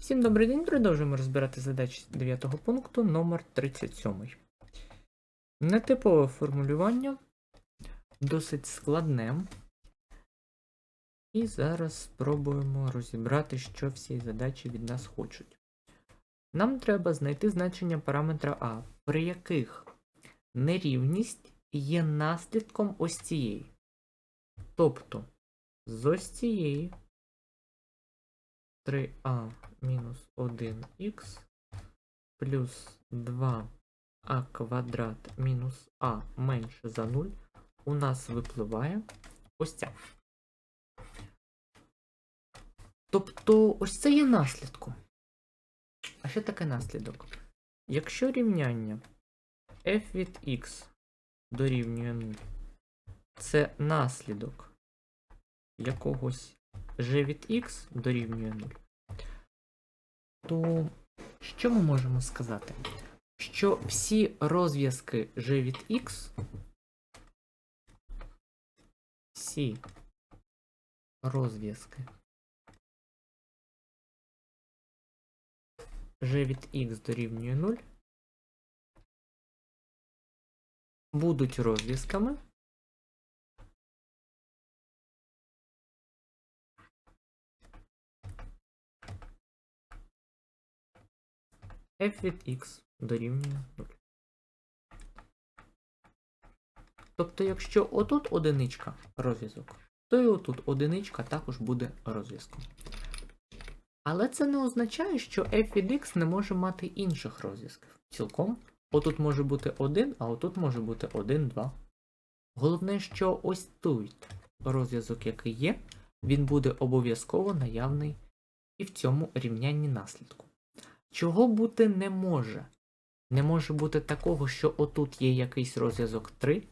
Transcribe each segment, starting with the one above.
Всім добрий день, продовжуємо розбирати задачі 9 пункту номер 37. Нетипове формулювання, досить складне. І зараз спробуємо розібрати, що всі задачі від нас хочуть. Нам треба знайти значення параметра А, при яких нерівність є наслідком ось цієї. Тобто, з ось цієї 3а мінус 1х плюс 2а квадрат мінус а менше за 0 у нас випливає ось ця. Тобто ось це є наслідком. А що таке наслідок? Якщо рівняння f від x дорівнює 0, це наслідок якогось g від x дорівнює 0, то що ми можемо сказати? Що всі розв'язки g від x, всі розв'язки g від x дорівнює 0 будуть розв'язками f від x дорівнює 0. Тобто, якщо отут одиничка розв'язок, то і отут одиничка також буде розв'язком. Але це не означає, що f від x не може мати інших розв'язків. Цілком. Отут може бути 1, а отут може бути 1, 2. Головне, що ось тут розв'язок, який є, він буде обов'язково наявний і в цьому рівнянні наслідку. Чого бути не може? Не може бути такого, що отут є якийсь розв'язок 3,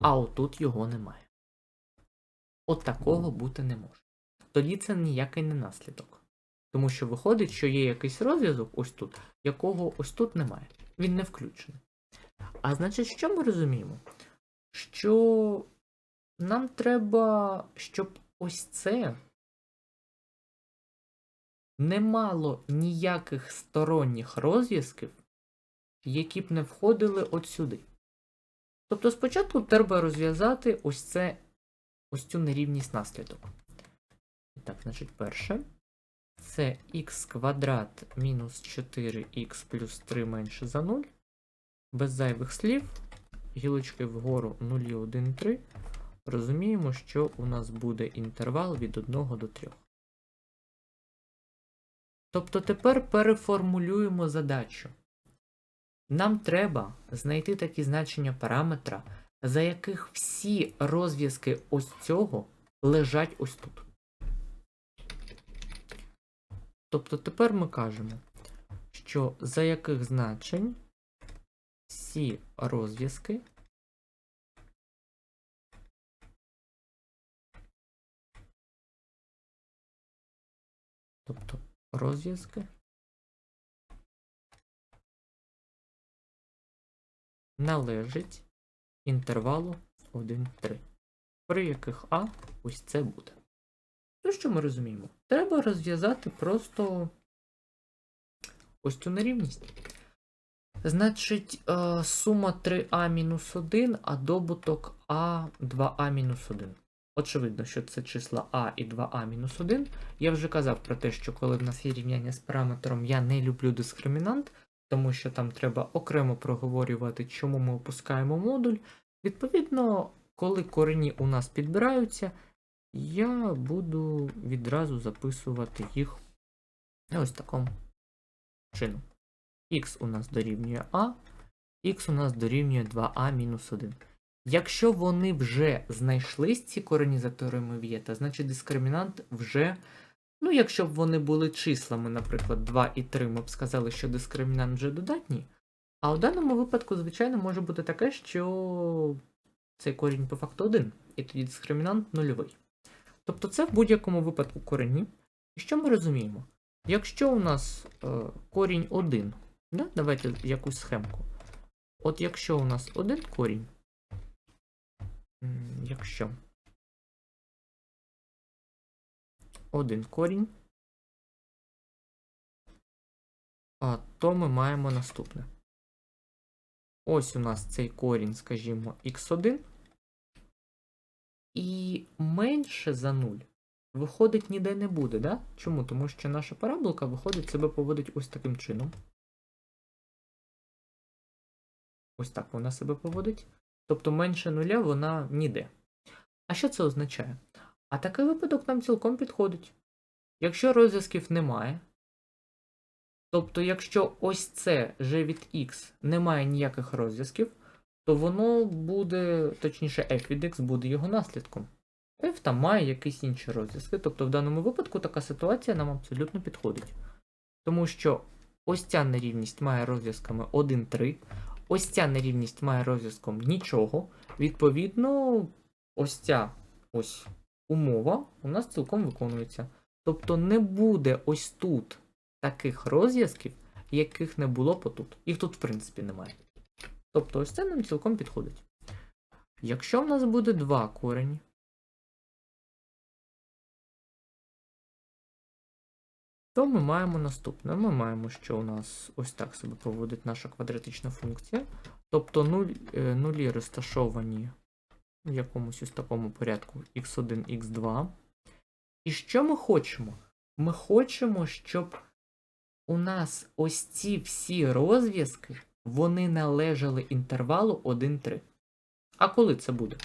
а отут його немає. От такого бути не може. Тоді це ніякий не наслідок. Тому що виходить, що є якийсь розв'язок ось тут, якого ось тут немає. Він не включений. А значить, що ми розуміємо? Що нам треба, щоб ось це не мало ніяких сторонніх розв'язків, які б не входили от сюди. Тобто спочатку треба розв'язати ось це, ось цю нерівність наслідок. Так, значить, перше. Це х квадрат мінус 4х плюс 3 менше за 0. Без зайвих слів. Гілочки вгору 0, 1, 3. Розуміємо, що у нас буде інтервал від 1 до 3. Тобто тепер переформулюємо задачу. Нам треба знайти такі значення параметра, за яких всі розв'язки ось цього лежать ось тут. Тобто тепер ми кажемо, що за яких значень всі розв'язки тобто розв'язки належить інтервалу 1-3, при яких А ось це буде. То що ми розуміємо? Треба розв'язати просто ось цю нерівність. Значить, е, сума 3А-1, а добуток А 2а мінус 1. Очевидно, що це числа А і 2а-1. Я вже казав про те, що коли в нас є рівняння з параметром, я не люблю дискримінант, тому що там треба окремо проговорювати, чому ми опускаємо модуль. Відповідно, коли корені у нас підбираються, я буду відразу записувати їх ось такому чином. Х у нас дорівнює А, х у нас дорівнює 2а мінус 1. Якщо вони вже знайшлись, ці корені, за теоремою Вієта, значить дискримінант вже. Ну, якщо б вони були числами, наприклад, 2 і 3, ми б сказали, що дискримінант вже додатній. А у даному випадку, звичайно, може бути таке, що цей корінь по факту 1, і тоді дискримінант нульовий. Тобто це в будь-якому випадку корені. І що ми розуміємо? Якщо у нас е, корінь 1, да? давайте якусь схемку. От якщо у нас один корінь, якщо один корінь то ми маємо наступне. Ось у нас цей корінь, скажімо, x1. І менше за 0 виходить ніде не буде, да? Чому? Тому що наша параболка виходить, себе поводить ось таким чином. Ось так вона себе поводить. Тобто менше нуля вона ніде. А що це означає? А такий випадок нам цілком підходить. Якщо розв'язків немає, тобто, якщо ось це g від x не має ніяких розв'язків, то воно буде, точніше, f від x буде його наслідком. f там має якісь інші розв'язки. Тобто в даному випадку така ситуація нам абсолютно підходить. Тому що ось ця нерівність має розв'язками 1, 3, ось ця нерівність має розв'язком нічого. Відповідно, ось ця ось умова у нас цілком виконується. Тобто не буде ось тут таких розв'язків, яких не було потут. Їх тут, в принципі, немає. Тобто, ось це нам цілком підходить. Якщо в нас буде два корені, то ми маємо наступне. Ми маємо, що у нас ось так себе поводить наша квадратична функція. Тобто нуль, е, нулі розташовані в якомусь ось такому порядку x1, x2. І що ми хочемо? Ми хочемо, щоб у нас ось ці всі розв'язки, вони належали інтервалу 1-3. А коли це буде?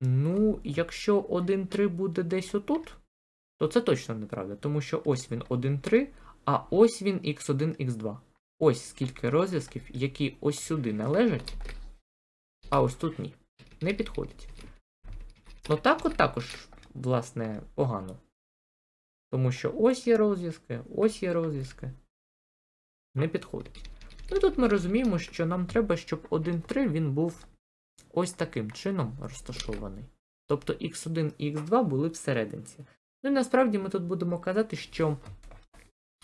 Ну, якщо 1-3 буде десь отут, то це точно неправда, тому що ось він 1-3, а ось він x1, x2. Ось скільки розв'язків, які ось сюди належать, а ось тут ні. Не підходить. Ну так от також, власне, погано. Тому що ось є розв'язки, ось є розв'язки. Не підходить. Ну і тут ми розуміємо, що нам треба, щоб 1.3 він був ось таким чином розташований. Тобто x1 і x2 були всерединці. Ну і насправді ми тут будемо казати, що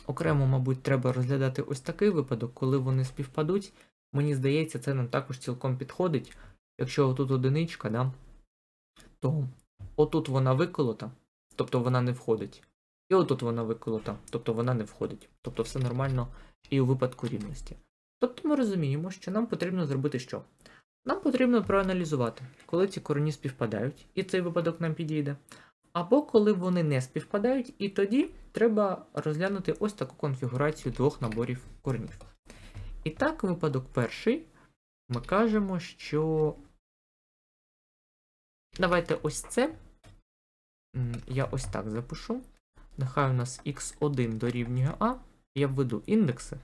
окремо, мабуть, треба розглядати ось такий випадок, коли вони співпадуть. Мені здається, це нам також цілком підходить. Якщо отут одиничка, да, то отут вона виколота, тобто вона не входить. І отут вона виколота, тобто вона не входить. Тобто все нормально і у випадку рівності. Тобто ми розуміємо, що нам потрібно зробити що? Нам потрібно проаналізувати, коли ці корені співпадають, і цей випадок нам підійде. Або коли вони не співпадають, і тоді треба розглянути ось таку конфігурацію двох наборів коренів. І так, випадок перший, ми кажемо, що. Давайте ось це. Я ось так запишу. Нехай у нас x1 дорівнює a, я введу індекси.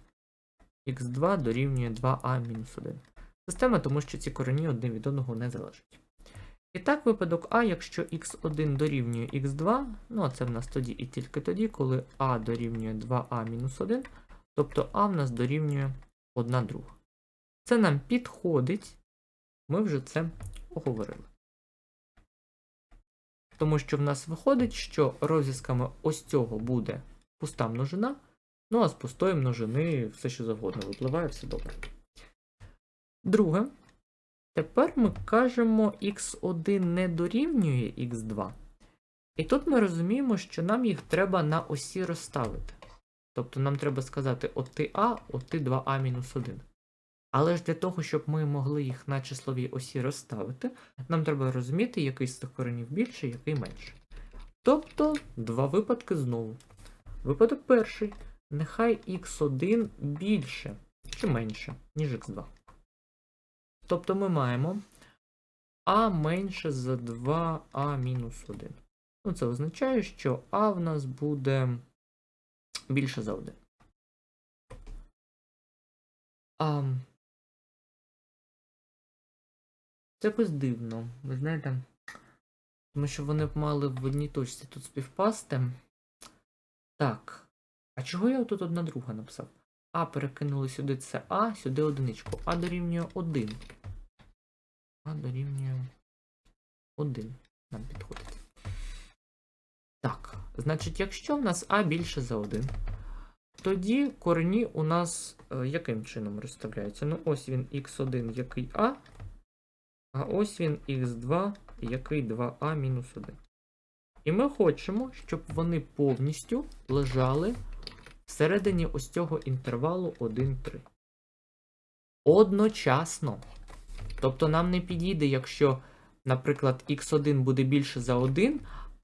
x2 дорівнює 2a-1. Система, тому що ці корені одне від одного не залежать. І так, випадок А, якщо x1 дорівнює x2, ну а це в нас тоді і тільки тоді, коли a дорівнює 2a-1, тобто а в нас дорівнює 1 друга. Це нам підходить, ми вже це оговорили. Тому що в нас виходить, що розв'язками ось цього буде пуста множина, ну а з пустої множини все що завгодно випливає, все добре. Друге. Тепер ми кажемо x1 не дорівнює x2. І тут ми розуміємо, що нам їх треба на осі розставити. Тобто нам треба сказати оти А, оти 2а мінус 1. Але ж для того, щоб ми могли їх на числовій осі розставити, нам треба розуміти, який з цих коренів більше, який менше. Тобто, два випадки знову. Випадок перший. Нехай x1 більше чи менше, ніж x2. Тобто ми маємо а менше за 2а мінус 1. Ну, це означає, що а в нас буде більше за 1. А, це якось дивно, ви знаєте? Тому що вони б мали в одній точці тут співпасти. Так. А чого я тут одна друга написав? А перекинули сюди це А, сюди одиничку. А дорівнює 1. А дорівнює 1. Нам підходить. Так, значить, якщо в нас А більше за 1, тоді корені у нас е, яким чином розставляються? Ну, ось він х1, який А, а ось він х2, який 2а мінус 1. І ми хочемо, щоб вони повністю лежали всередині ось цього інтервалу 1, 3. Одночасно. Тобто нам не підійде, якщо, наприклад, x1 буде більше за 1,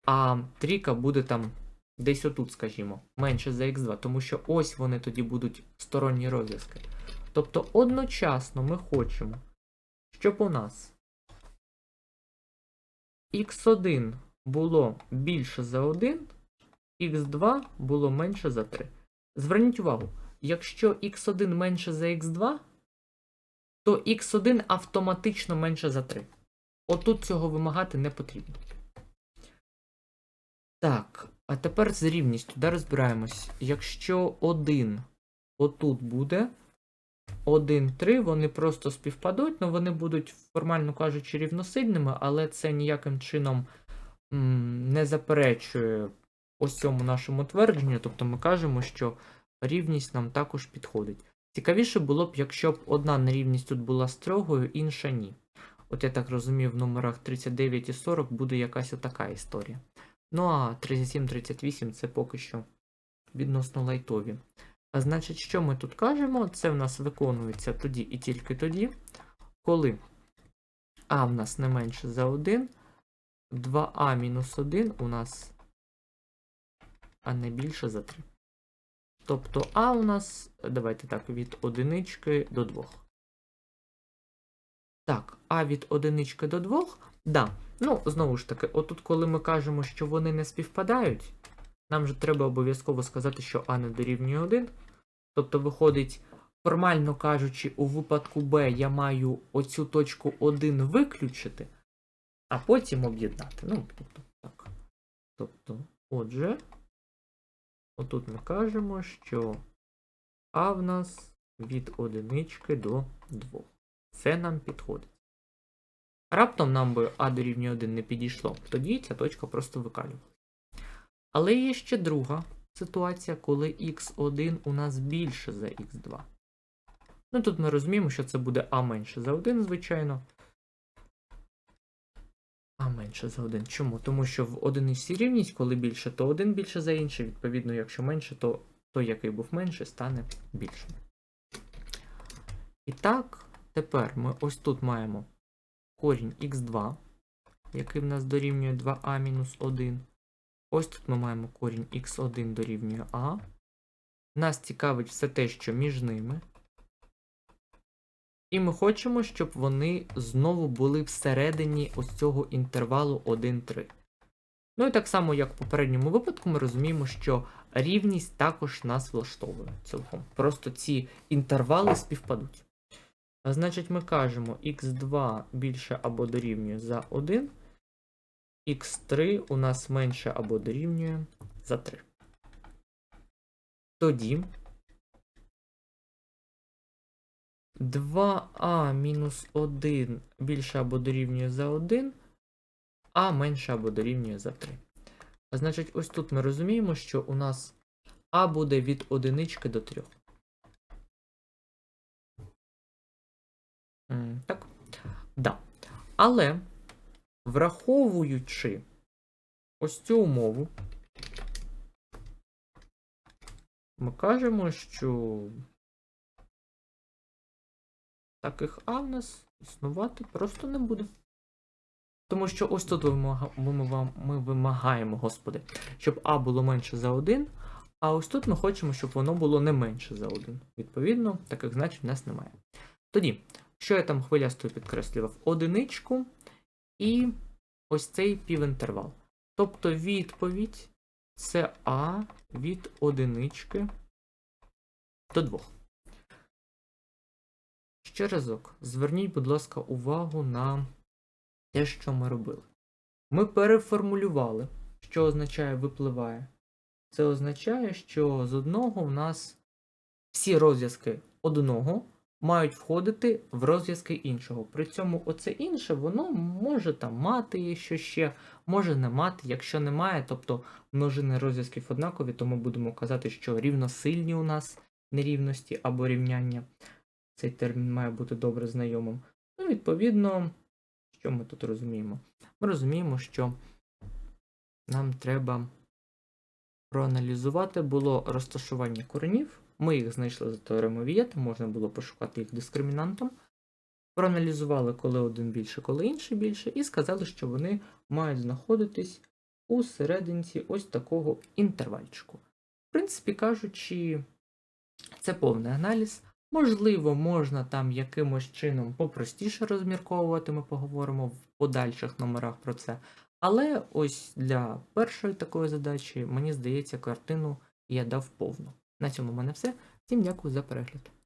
а трійка буде там десь отут, скажімо, менше за x2, тому що ось вони тоді будуть сторонні розв'язки. Тобто одночасно ми хочемо, щоб у нас x1 було більше за 1, x2 було менше за 3. Зверніть увагу, якщо x1 менше за x2, то x1 автоматично менше за 3. Отут цього вимагати не потрібно. Так, а тепер з рівністю, де розбираємось. Якщо 1 отут буде, 1, 3, вони просто співпадуть, але вони будуть, формально кажучи, рівносильними, але це ніяким чином м, не заперечує ось цьому нашому твердженню. Тобто ми кажемо, що рівність нам також підходить. Цікавіше було б, якщо б одна нерівність тут була строгою, інша ні. От я так розумію, в номерах 39 і 40 буде якась отака історія. Ну а 37-38 це поки що відносно лайтові. А значить, що ми тут кажемо? Це в нас виконується тоді і тільки тоді, коли А в нас не менше за 1, 2а-1 у нас а не більше за 3. Тобто А у нас, давайте так, від одинички до 2. Так, А від одинички до 2. Да. Ну, знову ж таки, отут, коли ми кажемо, що вони не співпадають, нам же треба обов'язково сказати, що А не дорівнює 1. Тобто, виходить, формально кажучи, у випадку Б я маю оцю точку 1 виключити, а потім об'єднати. Ну, тобто, так. Тобто, отже, отут ми кажемо, що А в нас від одинички до 2. Це нам підходить. Раптом нам би А дорівнює 1 не підійшло, тоді ця точка просто викалювалася. Але є ще друга ситуація, коли x1 у нас більше за x2. Ну тут ми розуміємо, що це буде А менше за 1, звичайно. А менше за 1. Чому? Тому що в одиниці рівність, коли більше, то 1 більше за інший. Відповідно, якщо менше, то той, який був менше, стане більшим. І так, тепер ми ось тут маємо корінь х2, який в нас дорівнює 2а мінус 1. Ось тут ми маємо корінь х1 дорівнює а. Нас цікавить все те, що між ними. І ми хочемо, щоб вони знову були всередині ось цього інтервалу 1-3. Ну і так само, як в попередньому випадку, ми розуміємо, що рівність також нас влаштовує цілком. Просто ці інтервали співпадуть. Значить, ми кажемо x2 більше або дорівнює за 1, x3 у нас менше або дорівнює за 3. Тоді 2а мінус 1 більше або дорівнює за 1, а менше або дорівнює за 3. Значить, ось тут ми розуміємо, що у нас а буде від 1 до 3. М, Так. Да. Але, враховуючи ось цю умову, ми кажемо, що таких А в нас існувати просто не буде. Тому що ось тут ми, вимагаємо, господи, щоб А було менше за 1, а ось тут ми хочемо, щоб воно було не менше за 1. Відповідно, таких значень в нас немає. Тоді, що я там хвилястою підкреслював? Одиничку і ось цей півінтервал. Тобто відповідь це А від одинички до 2. Ще разок, зверніть, будь ласка, увагу на те, що ми робили. Ми переформулювали, що означає випливає. Це означає, що з одного в нас всі розв'язки одного мають входити в розв'язки іншого. При цьому оце інше, воно може там мати що ще, може не мати. Якщо немає, тобто множини розв'язків однакові, то ми будемо казати, що рівносильні у нас нерівності або рівняння. Цей термін має бути добре знайомим. Ну, відповідно, що ми тут розуміємо? Ми розуміємо, що нам треба проаналізувати було розташування коренів. Ми їх знайшли за теоремою Вієта, можна було пошукати їх дискримінантом. Проаналізували, коли один більше, коли інший більше, і сказали, що вони мають знаходитись у серединці ось такого інтервальчику. В принципі кажучи, це повний аналіз. Можливо, можна там якимось чином попростіше розмірковувати, ми поговоримо в подальших номерах про це. Але ось для першої такої задачі, мені здається, картину я дав повну. На цьому в мене все. Всім дякую за перегляд.